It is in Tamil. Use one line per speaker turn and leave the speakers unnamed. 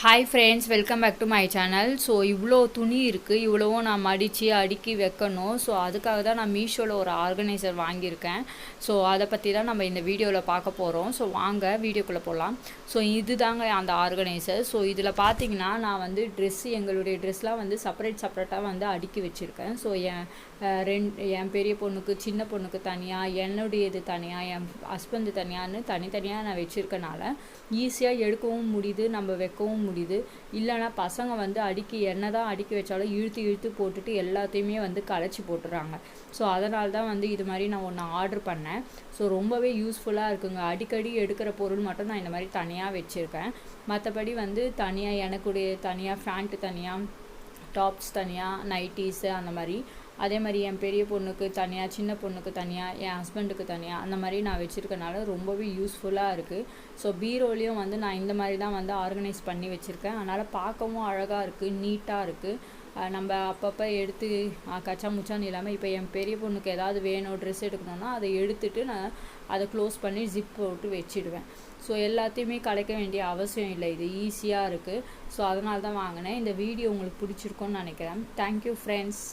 Hi friends welcome back to my channel so இவ்வளோ துணி இருக்குது இவ்வளவும் நான் மடித்து அடுக்கி வைக்கணும். ஸோ அதுக்காக தான் நான் மீஷோவில் ஒரு ஆர்கனைசர் வாங்கியிருக்கேன். ஸோ அதை பற்றி தான் நம்ம இந்த வீடியோவில் பார்க்க போகிறோம் ஸோ வாங்க வீடியோக்குள்ளே போகலாம் ஸோ இது தாங்க அந்த ஆர்கனைசர் ஸோ இதில் பார்த்தீங்கன்னா நான் வந்து ட்ரெஸ் எங்களுடைய ட்ரெஸ்லாம் வந்து செப்பரேட் செப்பரேட்டாக வந்து அடுக்கி வச்சுருக்கேன். ஸோ என் ரெண்டு என் பெரிய பொண்ணுக்கு சின்ன பொண்ணுக்கு தனியாக என்னுடையது தனியாக என் ஹஸ்பண்டு தனியான்னு தனித்தனியாக நான் வச்சுருக்கனால ஈஸியாக எடுக்கவும் முடியுது நம்ம வைக்கவும் முடியுது. இல்லைன்னா பசங்க வந்து அடுக்கி என்ன தான் அடுக்கி வச்சாலும் இழுத்து இழுத்து போட்டுட்டு எல்லாத்தையுமே வந்து களைச்சி போட்டுறாங்க. ஸோ அதனால தான் வந்து இது மாதிரி நான் ஒன்று ஆர்டர் பண்ணேன். ஸோ ரொம்பவே யூஸ்ஃபுல்லாக இருக்குங்க. அடிக்கடி எடுக்கிற பொருள் மட்டும் நான் இந்த மாதிரி தனியாக வச்சுருக்கேன் மற்றபடி வந்து தனியாக எனக்குடைய தனியாக ஃபேண்ட்டு தனியாக டாப்ஸ் தனியாக நைட்டிஸு அந்த மாதிரி. அதே மாதிரி என் பெரிய பொண்ணுக்கு தனியாக சின்ன பொண்ணுக்கு தனியாக என் ஹஸ்பண்டுக்கு தனியாக அந்த மாதிரி நான் வச்சுருக்கனால ரொம்பவே யூஸ்ஃபுல்லாக இருக்குது ஸோ பீரோலையும் வந்து நான் இந்த மாதிரி தான் வந்து ஆர்கனைஸ் பண்ணி வச்சுருக்கேன். அதனால் பார்க்கவும் அழகாக இருக்குது நீட்டாக இருக்குது நம்ம அப்பப்போ எடுத்து கச்சா முச்சான்னு இல்லாமல் இப்போ என் பெரிய பொண்ணுக்கு ஏதாவது வேணும் ட்ரெஸ் எடுக்கணும்னா அதை எடுத்துட்டு நான் அதை க்ளோஸ் பண்ணி ஜிப் போட்டு வச்சிடுவேன். ஸோ எல்லாத்தையுமே கலைக்க வேண்டிய அவசியம் இல்லை. இது ஈஸியாக இருக்குது ஸோ அதனால தான் வாங்கினேன். இந்த வீடியோ உங்களுக்கு பிடிச்சிருக்கோன்னு நினைக்கிறேன். Thank you friends